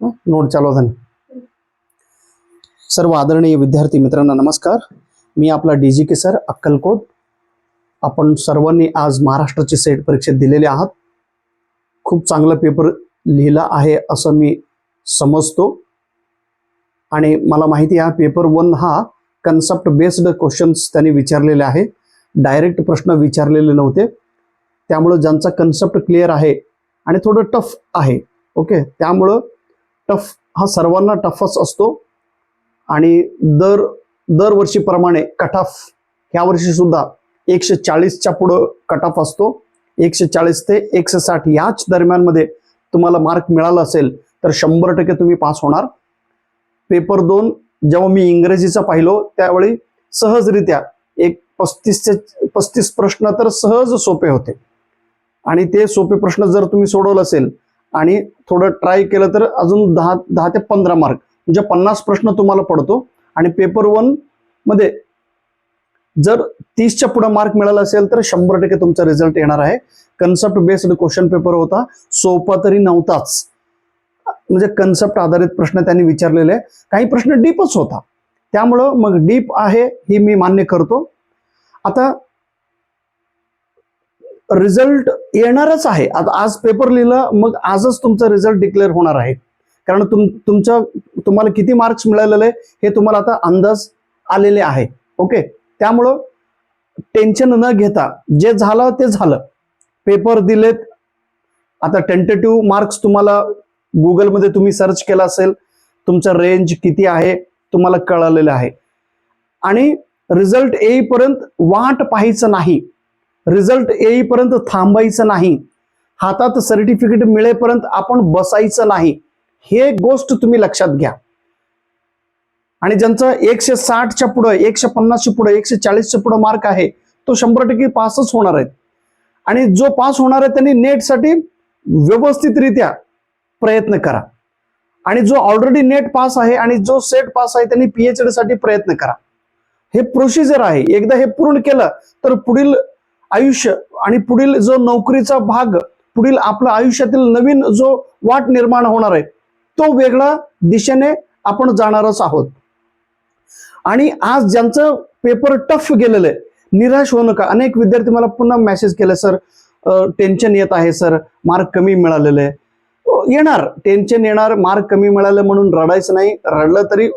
Note चालू सर्व आदरणीय विद्यार्थी मित्रांना नमस्कार. मी आपला D G K sir Akkalkot. आपण सर्वांनी आज महाराष्ट्राची सेट परीक्षेत दिलेले आहात. खूप चांगला पेपर लिहिला आहे असं मी समजतो. आणि मला माहिती आहे पेपर वन हा कन्सेप्ट बेस्ड क्वेश्चन्स त्यांनी विचारलेले आहे. डायरेक्ट प्रश्न विचारलेले नव्हते. त्यामुळं ज्यांचा कन्सेप्ट क्लिअर आहे आणि थोडं टफ आहे ओके त्यामुळं टफ हा सर्वांना टफच असतो. आणि दर दरवर्षीप्रमाणे कट ऑफ ह्या वर्षी सुद्धा एकशे चाळीसच्या पुढं कट ऑफ असतो. एकशे चाळीस ते एकशे साठ याच दरम्यानमध्ये तुम्हाला मार्क मिळाला असेल तर शंभर टक्के तुम्ही पास होणार. पेपर दोन जेव्हा मी इंग्रजीचा पाहिलो त्यावेळी सहजरित्या एक पस्तीसचे पस्तीस प्रश्न तर सहज सोपे होते. आणि ते सोपे प्रश्न जर तुम्ही सोडवलं असेल आणि थोडं ट्राय केलं तर अजून दहा दहा ते पंधरा मार्क म्हणजे पन्नास प्रश्न तुम्हाला पडतो. आणि पेपर वनमध्ये जर तीसच्या पुढे मार्क मिळाला असेल तर शंभर टक्के तुमचा रिझल्ट येणार आहे. कन्सेप्ट बेस्ड क्वेश्चन पेपर होता. सोपा तरी नव्हताच. म्हणजे कन्सेप्ट आधारित प्रश्न त्यांनी विचारलेले. काही प्रश्न डीपच होता. त्यामुळं मग डीप आहे ही मी मान्य करतो. आता रिझल्ट येणारच आहे. आता आज पेपर लिहिलं मग आजच तुमचा रिझल्ट डिक्लेअर होणार आहे. कारण तुम तुमच्या तुम्हाला किती मार्क्स मिळालेले हे तुम्हाला आता अंदाज आलेले आहे. ओके त्यामुळं टेन्शन न घेता जे झालं ते झालं. पेपर दिलेत. आता टेंटेटिव्ह मार्क्स तुम्हाला गुगलमध्ये तुम्ही सर्च केला असेल तुमचं रेंज किती आहे तुम्हाला कळालेलं आहे. आणि रिझल्ट येईपर्यंत वाट पाहायचं नाही. रिझल्ट येईपर्यंत थांबायचं नाही. हातात सर्टिफिकेट मिळेपर्यंत आपण बसायचं नाही. हे गोष्ट तुम्ही लक्षात घ्या. आणि ज्यांचं एकशे साठच्या पुढं एकशे पन्नासच्या पुढं एकशे चाळीसच्या पुढं मार्क आहे तो शंभर टक्के पासच होणार आहेत. आणि जो पास होणार आहे त्यांनी नेटसाठी व्यवस्थितरित्या प्रयत्न करा. आणि जो ऑलरेडी नेट पास आहे आणि जो सेट पास आहे त्यांनी पीएचडी साठी प्रयत्न करा. हे प्रोसिजर आहे. एकदा हे पूर्ण केलं तर पुढील आयुष्य आणि पुढील जो नोकरीचा भाग पुढील आपलं आयुष्यातील नवीन जो वाट निर्माण होणार आहे तो वेगळा दिशेने आपण जाणारच आहोत. आणि आज ज्यांचं पेपर टफ गेलेलं आहे निराश होऊ नका. अनेक विद्यार्थी मला पुन्हा मेसेज केले सर टेन्शन येत आहे सर मार्क कमी मिळालेले आहे. येणार. टेन्शन येणार मार्क कमी मिळाले म्हणून रडायचं नाही. रडलं तरी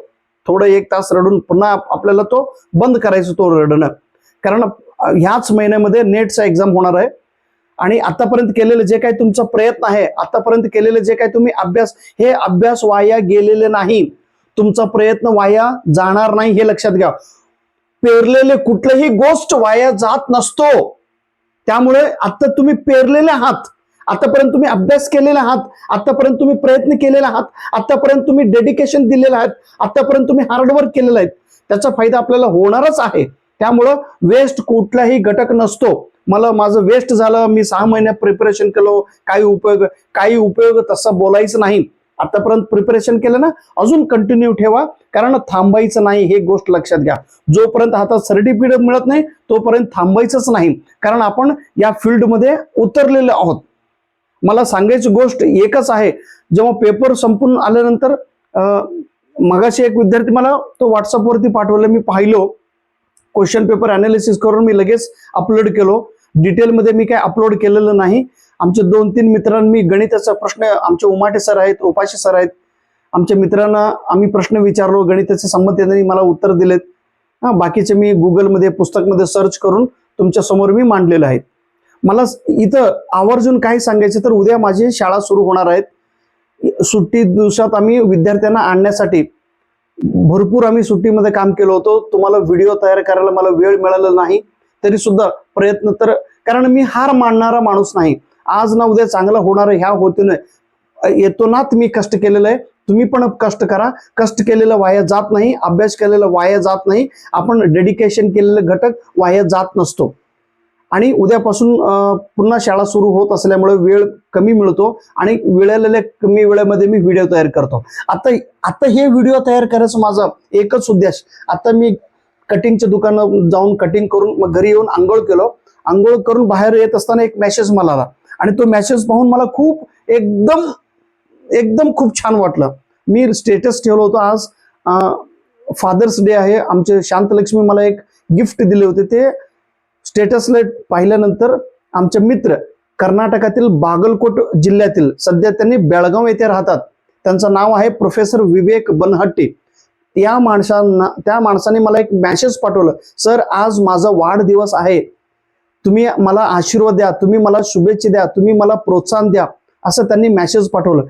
थोडं एक तास रडून पुन्हा आपल्याला तो बंद करायचं तो रडणं. कारण ह्याच महिन्यामध्ये नेटचा एक्झाम होणार आहे. आणि आतापर्यंत केलेले जे काही तुमचा प्रयत्न आहे आतापर्यंत केलेले जे काही तुम्ही अभ्यास हे अभ्यास वाया गेलेले नाही. तुमचा प्रयत्न वाया जाणार नाही हे लक्षात घ्या. पेरलेले कुठलेही गोष्ट वाया जात नसतो. त्यामुळे आता तुम्ही पेरलेले आहात. आतापर्यंत तुम्ही अभ्यास केलेला आहात. आतापर्यंत तुम्ही प्रयत्न केलेला आहात. आतापर्यंत तुम्ही डेडिकेशन दिलेलं आहात. आतापर्यंत तुम्ही हार्डवर्क केलेलं आहे. त्याचा फायदा आपल्याला होणारच आहे. त्यामुळं वेस्ट कुठलाही घटक नसतो. मला माझं वेस्ट झालं मी सहा महिन्यात प्रिपरेशन केलं काही उपयोग काही उपयोग तसा बोलायचं नाही. आतापर्यंत प्रिपरेशन केलं ना अजून कंटिन्यू ठेवा कारण थांबायचं नाही हे गोष्ट लक्षात घ्या. जोपर्यंत हातात सर्टिफिकेट मिळत नाही तोपर्यंत थांबायचंच नाही. कारण आपण या फील्डमध्ये उतरलेलो आहोत. मला सांगायची गोष्ट एकच आहे जेव्हा पेपर संपून आल्यानंतर मगाशी एक विद्यार्थी मला तो व्हॉट्सअपवरती पाठवलं मी पाहिलो. क्वेश्चन पेपर अनालिसिस करून मी लगेच अपलोड केलो. डिटेलमध्ये मी काय अपलोड केलेलं नाही. आमचे दोन तीन मित्रांनी गणिताचा प्रश्न आमचे उमाटे सर आहेत उपाशी सर आहेत. आमच्या मित्रांना आम्ही प्रश्न विचारलो गणिताच्या संमत त्यांनी मला उत्तर दिलेत. हा बाकीचे मी गुगलमध्ये पुस्तकमध्ये सर्च करून तुमच्यासमोर मी मांडलेले आहेत. मला इथं आवर्जून काय सांगायचं तर उद्या माझी शाळा सुरू होणार आहेत. सुट्टी दिवसात आम्ही विद्यार्थ्यांना आणण्यासाठी भरपूर आम्ही सुट्टीमध्ये काम केलं होतं. तुम्हाला व्हिडिओ तयार करायला मला वेळ मिळाला नाही. तरी सुद्धा प्रयत्न तर कारण मी हार मानणारा माणूस नाही. आज ना उद्या चांगलं होणार ह्या होतीनं. येतो ना मी कष्ट केलेलं आहे. तुम्ही पण कष्ट करा. कष्ट केलेलं वाया जात नाही. अभ्यास केलेला वाया जात नाही. आपण डेडिकेशन केलेलं घटक वाया जात नसतो. आणि उद्यापासून पुन्हा शाळा सुरू होत असल्यामुळे वेळ कमी मिळतो आणि वेळेलेल्या कमी वेळेमध्ये मी व्हिडिओ तयार करतो. आता आता हे व्हिडिओ तयार करायचं माझा एकच उद्देश. आता मी कटिंगच्या दुकानात जाऊन कटिंग करून मग घरी येऊन आंघोळ केलो. आंघोळ करून बाहेर येत असताना एक मेसेज मला आला. आणि तो मेसेज पाहून मला खूप एकदम एकदम खूप छान वाटलं. मी स्टेटस ठेवलं होतं आज. फादर्स डे आहे. आमचे शांतलक्ष्मी मला एक गिफ्ट दिले होते. ते स्टेटसला पाहिल्यानंतर आमचे मित्र कर्नाटकातील बागलकोट जिल्ह्यातील सध्या त्यांनी बेळगाव येथे राहतात. त्यांचं नाव आहे प्रोफेसर विवेक बनहट्टी. त्या माणसांना त्या माणसाने मला एक मॅसेज पाठवलं. सर आज माझा वाढदिवस आहे. तुम्ही मला आशीर्वाद द्या. तुम्ही मला शुभेच्छा द्या. तुम्ही मला प्रोत्साहन द्या. असं त्यांनी मॅसेज पाठवलं.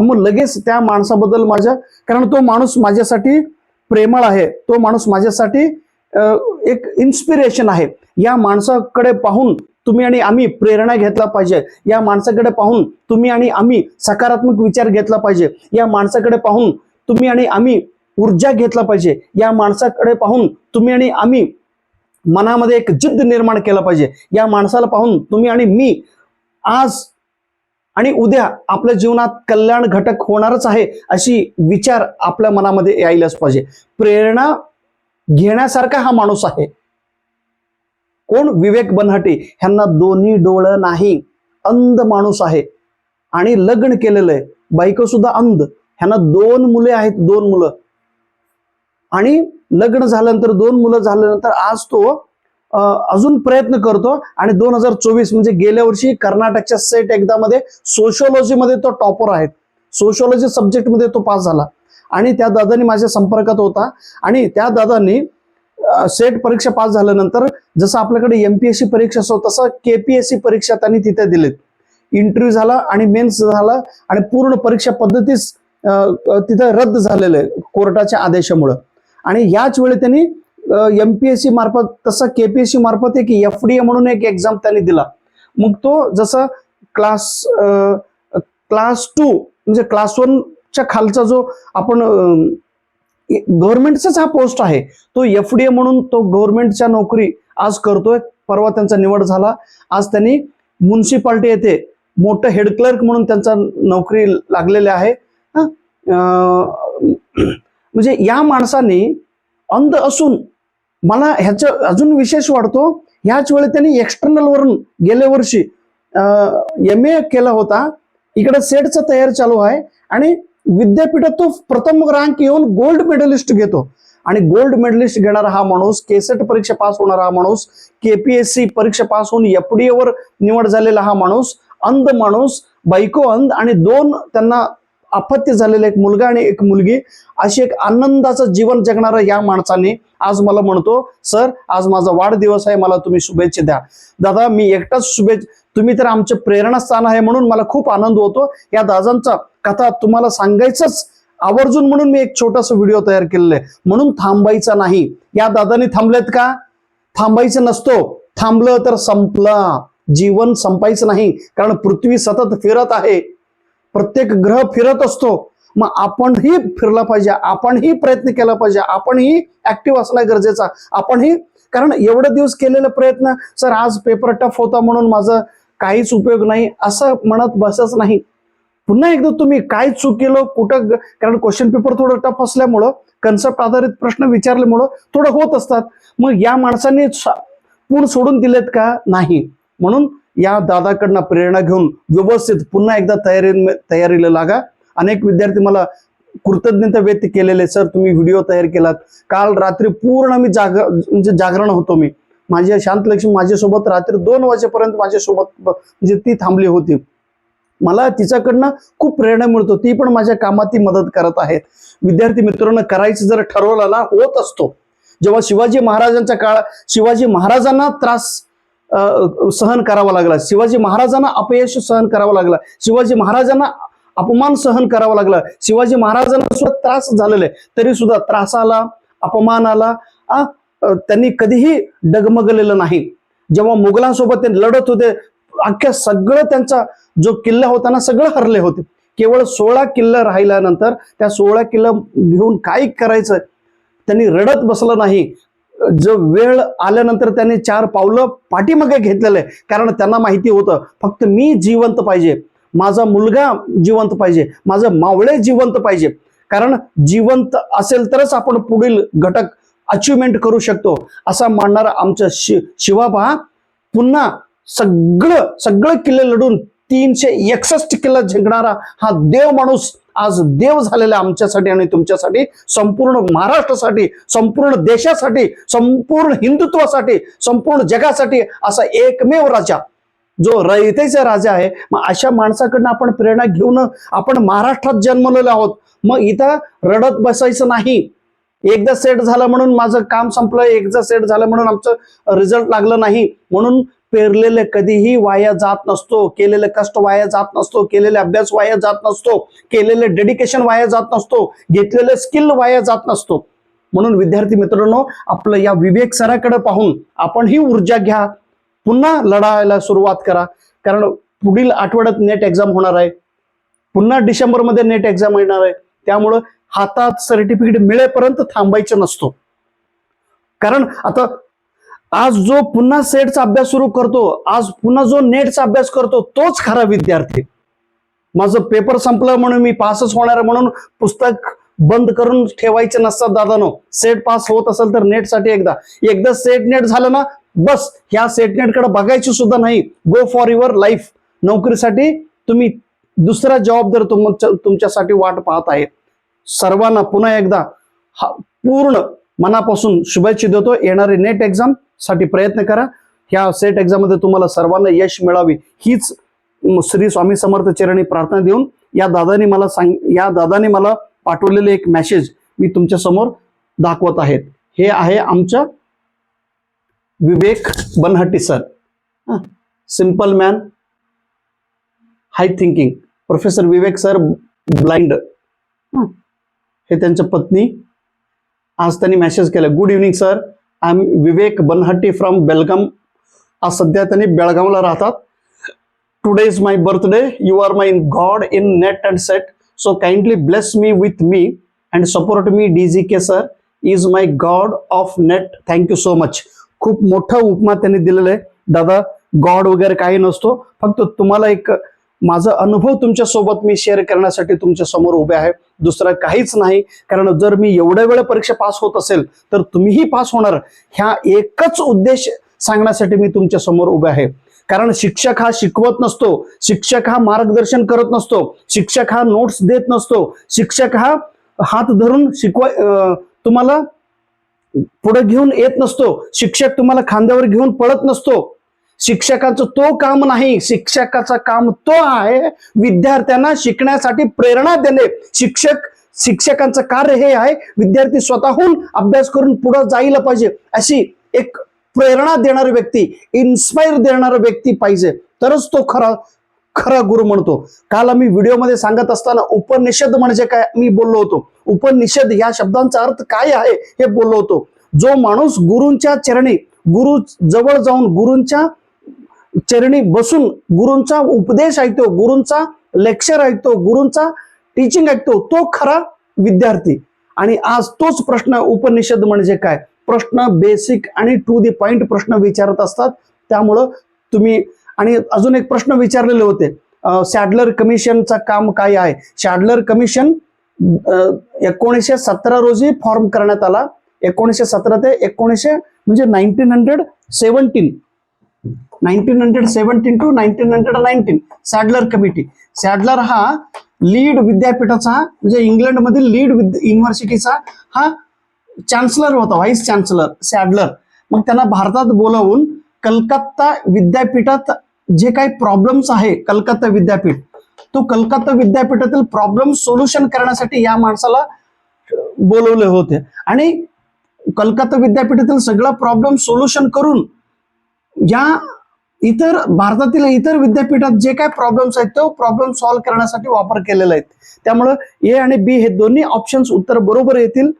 मग लगेच त्या माणसाबद्दल माझ्या कारण तो माणूस माझ्यासाठी प्रेमळ आहे. तो माणूस माझ्यासाठी एक इन्स्पिरेशन आहे. या माणसाकडे पाहून तुम्ही आणि आम्ही प्रेरणा घेतला पाहिजे. या माणसाकडे पाहून तुम्ही आणि आम्ही सकारात्मक विचार घेतला पाहिजे. या माणसाकडे पाहून तुम्ही आणि आम्ही ऊर्जा घेतला पाहिजे. या माणसाकडे पाहून तुम्ही आणि आम्ही मनामध्ये एक जिद्द निर्माण केला पाहिजे. या माणसाला पाहून तुम्ही आणि मी आज आणि उद्या आपल्या जीवनात कल्याण घटक होणारच आहे अशी विचार आपल्या मनामध्ये यायलाच पाहिजे. प्रेरणा घेण्यासारखा हा माणूस आहे. कोण? विवेक बनहटे. ह्यांना दोन्ही डोळं नाही. अंध माणूस आहे. आणि लग्न केलेलं आहे. बायको सुद्धा अंध. ह्यांना दोन मुले आहेत दोन मुलं. आणि लग्न झाल्यानंतर दोन मुलं झाल्यानंतर आज तो अजून प्रयत्न करतो. आणि दोन हजार चोवीस म्हणजे गेल्या वर्षी कर्नाटकच्या सेट एकदा मध्ये सोशोलॉजीमध्ये तो टॉपर आहे. सोशिओलॉजी सब्जेक्टमध्ये तो पास झाला. आणि त्या दादांनी माझ्या संपर्कात होता. आणि त्या दादांनी सेट परीक्षा पास झाल्यानंतर जसं आपल्याकडे एमपीएससी परीक्षा असतो तसं केपीएससी परीक्षा त्यांनी तिथे दिलीत. इंटरव्ह्यू झाला आणि मेन्स झाला आणि पूर्ण परीक्षा पद्धतीच तिथं रद्द झालेलं आहे कोर्टाच्या आदेशामुळं. आणि याच वेळी त्यांनी एमपीएससी मार्फत तसं केपीएससी मार्फत एक एफ डी ए म्हणून एक एक्झाम त्यांनी दिला. मग तो जसं क्लास क्लास टू म्हणजे क्लास वन च्या खालचा जो आपण गव्हर्नमेंटचाच हा पोस्ट आहे तो एफ डी ए म्हणून तो गव्हर्नमेंटच्या नोकरी आज करतोय परवा त्यांचा निवड झाला. आज त्यांनी म्युन्सिपाल्टी येथे मोठं हेड क्लर्क म्हणून त्यांचा नोकरी लागलेली आहे. म्हणजे या माणसाने अंध असून मला ह्याचं अजून विशेष वाटतो ह्याच वेळी त्यांनी एक्सटर्नल वरून गेल्या वर्षी एम ए केला होता. इकडे सेटचा तयार चालू आहे आणि विद्यापीठात तो प्रथम रँक येऊन गोल्ड मेडलिस्ट घेतो. आणि गोल्ड मेडलिस्ट घेणारा हा माणूस केसेट परीक्षा पास होणारा हा माणूस केपीएससी परीक्षा पास होऊन एफडीए वर निवड झालेला हा माणूस अंध माणूस बायको अंध आणि दोन त्यांना अपत्य झालेला एक मुलगा आणि एक मुलगी अशी एक आनंदाचं जीवन जगणारा या माणसाने आज मला म्हणतो सर आज माझा वाढदिवस आहे मला तुम्ही शुभेच्छा द्या. दादा मी एकटाच शुभेच्छा तुम्ही तर आमचे प्रेरणास्थान आहे म्हणून मला खूप आनंद होतो. या दादांचा कथा तुम्हाला सांगायचंच आवर्जून म्हणून मी एक छोटासा व्हिडिओ तयार केलेला आहे. म्हणून थांबायचा नाही. या दादानी थांबलेत का? थांबायचं नसतो. थांबलं तर संपलं. जीवन संपायचं नाही. कारण पृथ्वी सतत फिरत आहे. प्रत्येक ग्रह फिरत असतो. मग आपणही फिरला पाहिजे. आपणही प्रयत्न केला पाहिजे. आपणही ऍक्टिव्ह असणं गरजेचा. आपणही कारण एवढे दिवस केलेले प्रयत्न सर आज पेपर टफ होता म्हणून माझं काहीच उपयोग नाही. असं म्हणत बसच नाही. पुन्हा एकदा तुम्ही काय चूक केलं कुठं कारण क्वेश्चन पेपर थोडं टफ असल्यामुळं कन्सेप्ट आधारित प्रश्न विचारल्यामुळं थोडं होत असतात. मग या माणसाने पूर्ण सोडून दिलेत का? नाही. म्हणून या दादाकडनं प्रेरणा घेऊन व्यवस्थित पुन्हा एकदा तयारी तयारीला लागा. अनेक विद्यार्थी मला कृतज्ञता व्यक्त केलेले सर तुम्ही व्हिडिओ तयार केलात. काल रात्री पूर्ण मी जाग म्हणजे जागरण होतो मी. माझ्या शांतलक्ष्मी माझ्यासोबत रात्री दोन वाजेपर्यंत माझ्यासोबत म्हणजे ती थांबली होती. मला तिच्याकडनं खूप प्रेरणा मिळतो. ती पण माझ्या कामात ती मदत करत आहेत. विद्यार्थी मित्रांनो करायचं जर ठरवलं ना होत असतो जेव्हा शिवाजी महाराजांच्या काळ शिवाजी महाराजांना त्रास सहन करावा लागला शिवाजी महाराजांना अपयश सहन करावा लागला शिवाजी महाराजांना अपमान सहन करावा लागला शिवाजी महाराजांना सुद्धा त्रास झालेला आहे तरी सुद्धा त्रासाला अपमानाला त्यांनी कधीही डगमगलेलं नाही. जेव्हा मुघलांसोबत ते लढत होते अख्ख्या सगळं त्यांचा जो किल्ला होता ना सगळं हरले होते. केवळ सोळा किल्ला राहिल्यानंतर त्या सोळा किल्ला घेऊन काय करायचं? त्यांनी रडत बसलं नाही. जो वेळ आल्यानंतर त्यांनी चार पावलं पाठीमागे घेतलेलं. आहे कारण त्यांना माहिती होतं फक्त मी जिवंत पाहिजे. माझा मुलगा जिवंत पाहिजे. माझं मावळे जिवंत पाहिजे. कारण जिवंत असेल तरच आपण पुढील घटक अचिव्हमेंट करू शकतो. असा मानणारा आमचं शि शिवाबा पुन्हा सगळं सगळं किल्ले लढून तीनशे एकसष्ट किल्ला जिंकणारा हा देव माणूस आज देव झालेला आमच्यासाठी आणि तुमच्यासाठी संपूर्ण महाराष्ट्रासाठी संपूर्ण देशासाठी संपूर्ण हिंदुत्वासाठी संपूर्ण जगासाठी असा एकमेव राजा जो रयतेचा राजा आहे. मग अशा माणसाकडनं आपण प्रेरणा घेऊन आपण महाराष्ट्रात जन्मलेलो आहोत. मग इथं रडत बसायचं नाही. एकदा सेट झालं म्हणून माझं काम संपलं एकदा सेट झालं म्हणून आमचं रिझल्ट लागलं नाही. म्हणून पेरलेले कधीही वाया जात नसतो केलेले कष्ट वाया जात नसतो केलेले अभ्यास वाया जात नसतो केलेले डेडिकेशन वाया जात नसतो घेतलेले स्किल वाया जात नसतो. म्हणून विद्यार्थी मित्रांनो आपलं या विवेक सराकडे पाहून आपण ही ऊर्जा घ्या. पुन्हा लढायला सुरुवात करा. कारण पुढील आठवड्यात नेट एक्झाम होणार आहे. पुन्हा डिसेंबरमध्ये नेट एक्झाम येणार आहे. त्यामुळं हातात सर्टिफिकेट मिळेपर्यंत थांबायचं नसतो. कारण आता आज जो पुन्हा सेटचा अभ्यास सुरू करतो आज पुन्हा जो नेटचा अभ्यास करतो तोच खरा विद्यार्थी. माझं पेपर संपलं म्हणून मी पासच होणार म्हणून पुस्तक बंद करून ठेवायचे नसतात दादानो. सेट पास होत असेल तर नेटसाठी एकदा. एकदा सेट नेट झालं ना बस. ह्या सेट नेटकडे बघायची सुद्धा नाही. गो फॉर युअर लाईफ नोकरीसाठी तुम्ही दुसरा जबाबदार तुमच्या तुमच्यासाठी वाट पाहत आहे. सर्वांना पुन्हा एकदा हा पूर्ण मनापासून शुभेच्छा देतो. येणारी नेट एक्झाम साठी प्रयत्न करा. ह्या सेट एक्झाममध्ये तुम्हाला सर्वांना यश मिळावी हीच श्री स्वामी समर्थ चरणी प्रार्थना देऊन या दादानी मला सांग या दादानी मला पाठवलेले एक मेसेज मी तुमच्यासमोर दाखवत आहेत हे आहे आमच्या Vivek Banhatti sir simple man high thinking professor Vivek sir blind हे त्यांच्या पत्नी आज त्यांनी मेसेज केला. गुड इव्हनिंग सर आम विवेक बनहट्टी फ्रॉम बेलगाम. आज सध्या त्यांनी बेळगावला राहतात. Today is my birthday you are my god in NET and SET so kindly bless me with me and support me D G K sir is my god of NET thank you so much खूप मोठा उपमा त्यांनी दिलेला आहे. दादा God वगैरे काही नसतो. फक्त तुम्हाला एक माझा अनुभव तुमच्यासोबत मी शेअर करण्यासाठी तुमच्यासमोर उभे आहे. दुसरं काहीच नाही. कारण जर मी एवढ्या वेळ परीक्षा पास होत असेल तर तुम्हीही पास होणार. ह्या एकच उद्देश सांगण्यासाठी मी तुमच्यासमोर उभे आहे. कारण शिक्षक हा शिकवत नसतो. शिक्षक हा मार्गदर्शन करत नसतो. शिक्षक हा नोट्स देत नसतो. शिक्षक हा हात धरून शिकवा तुम्हाला पुढे घेऊन येत नसतो. शिक्षक तुम्हाला खांद्यावर घेऊन पळत नसतो. शिक्षकाचं तो काम नाही शिक्षकाचं काम तो आहे विद्यार्थ्यांना शिकण्यासाठी प्रेरणा देणे. शिक्षक शिक्षकांचं कार्य हे आहे विद्यार्थी स्वतःहून अभ्यास करून पुढे जायला पाहिजे. अशी एक प्रेरणा देणारी व्यक्ती इन्स्पायर देणारा व्यक्ती पाहिजे. तरच तो खरा खरा गुरु म्हणतो. काल आम्ही व्हिडिओमध्ये सांगत असताना उपनिषद म्हणजे काय मी बोललो होतो. उपनिषद या शब्दांचा अर्थ काय आहे हे बोललो होतो. जो माणूस गुरूंच्या चरणी गुरु जवळ जाऊन गुरूंच्या चरणी बसून गुरूंचा उपदेश ऐकतो गुरूंचा लेक्चर ऐकतो गुरूंचा टीचिंग ऐकतो तो खरा विद्यार्थी. आणि आज तोच प्रश्न उपनिषद म्हणजे काय? प्रश्न बेसिक आणि टू दी पॉइंट प्रश्न विचारत असतात. त्यामुळं तुम्ही आणि अजून एक प्रश्न विचारलेले होते. सॅडलर कमिशनचं काम काय आहे? सॅडलर कमिशन एकोणीसशे सतरा रोजी फॉर्म करण्यात आला. एकोणीसशे सतरा ते एकोणीसशे म्हणजे nineteen hundred seventeen nineteen hundred seventeen to nineteen hundred nineteen Sadler committee. Sadler हा लीड विद्यापीठाचा म्हणजे इंग्लंडमधील लीड युनिव्हर्सिटीचा हा चान्सलर होता व्हाईस चान्सलर सॅडलर. मग त्यांना भारतात बोलावून कलकत्ता विद्यापीठात जे काही प्रॉब्लेम्स आहे कलकत्ता विद्यापीठ तो कलकत्ता विद्यापीठातील प्रॉब्लेम सोल्युशन करण्यासाठी या माणसाला बोलवले होते. आणि कलकत्ता विद्यापीठातील सगळा प्रॉब्लेम सोल्युशन करून या इतर भारतातील इतर विद्यापीठात जे काय प्रॉब्लेम्स आहेत तो प्रॉब्लेम सॉल्व्ह करण्यासाठी वापर केलेला आहे. त्यामुळं ए आणि बी हे दोन्ही ऑप्शन्स उत्तर बरोबर येतील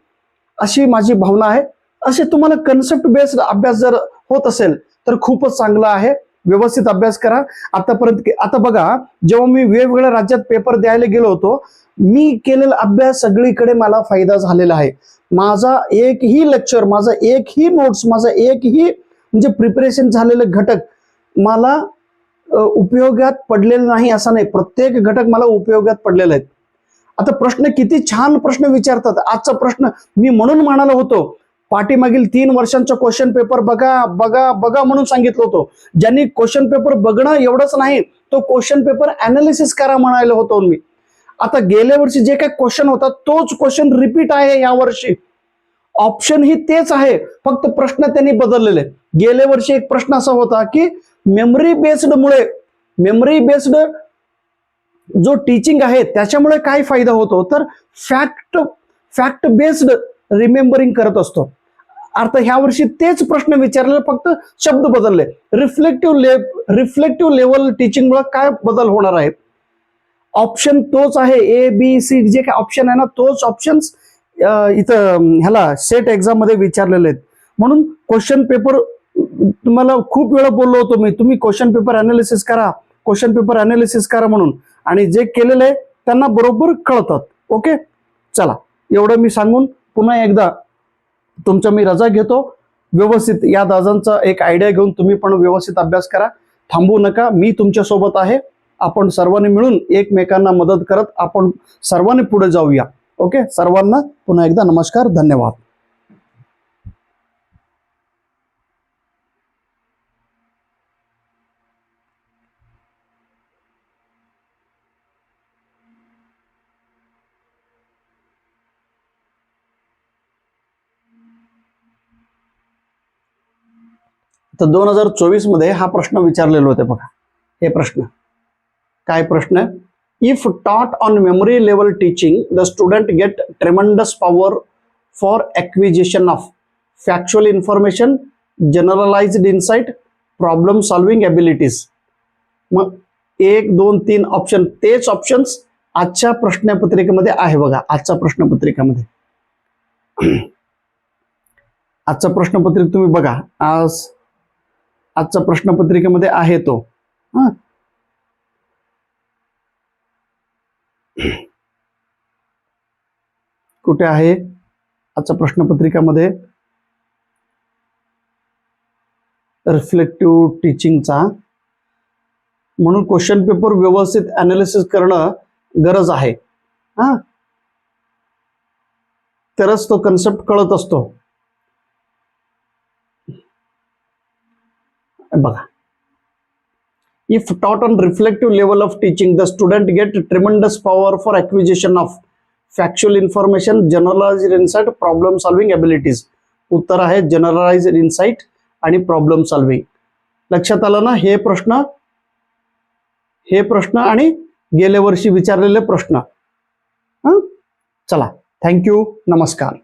अशी माझी भावना आहे. असे तुम्हाला कन्सेप्ट बेस्ड अभ्यास जर होत असेल तर खूपच चांगला आहे. व्यवस्थित अभ्यास करा. आतापर्यंत आता बघा जेव्हा मी वेगवेगळ्या राज्यात पेपर द्यायला गेलो होतो मी केलेला अभ्यास सगळीकडे मला फायदा झालेला आहे. माझा एकही लेक्चर माझा एकही नोट्स माझा एकही म्हणजे प्रिपरेशन झालेले घटक मला उपयोगात पडलेलं नाही असं नाही. प्रत्येक घटक मला उपयोगात पडलेले आहेत. आता प्रश्न किती छान प्रश्न विचारतात. आजचा प्रश्न मी म्हणून म्हणालो होतो. पाठीमागील तीन वर्षांचा क्वेश्चन पेपर बघा बघा बघा म्हणून सांगितलं होतं. ज्यांनी क्वेश्चन पेपर बघणं एवढंच नाही तो क्वेश्चन पेपर अनालिसिस करा म्हणायला होतो मी. आता गेल्या वर्षी जे काही क्वेश्चन होता तोच क्वेश्चन रिपीट आहे या वर्षी. ऑप्शन ही तेच आहे. फक्त प्रश्न त्यांनी बदललेले गेल्या वर्षी एक प्रश्न असा होता की मेमरी बेस्ड मुळे मेमरी बेस्ड जो टीचिंग आहे त्याच्यामुळे काय फायदा होतो? तर फॅक्ट फॅक्ट बेस्ड रिमेंबरिंग करत असतो. अर्थ ह्या वर्षी तेच प्रश्न विचारले फक्त शब्द बदलले. रिफ्लेक्टिव्ह ले रिफ्लेक्टिव्ह लेवल टीचिंगमुळे काय बदल होणार आहेत? ऑप्शन तोच आहे ए बी सी जे काय ऑप्शन आहे ना तोच ऑप्शन इथं ह्याला सेट एक्झाममध्ये विचारलेले आहेत. म्हणून क्वेश्चन पेपर तुम्हाला खूप वेळा बोललो होतो मी तुम्ही क्वेश्चन पेपर अनालिसिस करा क्वेश्चन पेपर अनालिसिस करा म्हणून. आणि जे केलेलं आहे त्यांना बरोबर कळतात. ओके चला एवढं मी सांगून पुन्हा एकदा तुमचा मी रजा घेतो. व्यवस्थित या दादांचा एक आयडिया घेऊन तुम्ही पण व्यवस्थित अभ्यास करा. थांबू नका मी तुमच्यासोबत आहे. आपण सर्वांनी मिळून एकमेकांना मदत करत आपण सर्वांनी पुढे जाऊया. ओके सर्वांना पुन्हा एकदा नमस्कार धन्यवाद. तर दोन हजार चोवीसमध्ये हा प्रश्न विचारलेला होते बघा. हे प्रश्न. काय प्रश्न? If taught on memory level teaching the student get tremendous power for acquisition of factual information generalised insight problem solving abilities मग एक दोन तीन ऑप्शन तेच ऑप्शन्स आजच्या प्रश्नपत्रिकेमध्ये आहे बघा. आजच्या प्रश्नपत्रिकेमध्ये. आजचा प्रश्नपत्रिका तुम्ही बघा. आज आजच्या प्रश्नपत्रिकेमध्ये आहे तो. हा? कुठे आहे? आजच्या प्रश्नपत्रिकामध्ये. रिफ्लेक्टिव्ह टीचिंगचा. म्हणून क्वेश्चन पेपर व्यवस्थित अनालिसिस करणं गरज आहे. हा? तरच तो कन्सेप्ट कळत असतो. बघा. If taught on reflective level of teaching the student get tremendous power for acquisition of factual information generalise insight problem solving abilities उत्तर आहे जनरलाइज इनसाइट आणि प्रॉब्लेम सॉल्विंग लक्षात आलं ना? हे प्रश्न हे प्रश्न आणि गेल्या वर्षी विचारलेले प्रश्न. हां? चला. थँक्यू नमस्कार.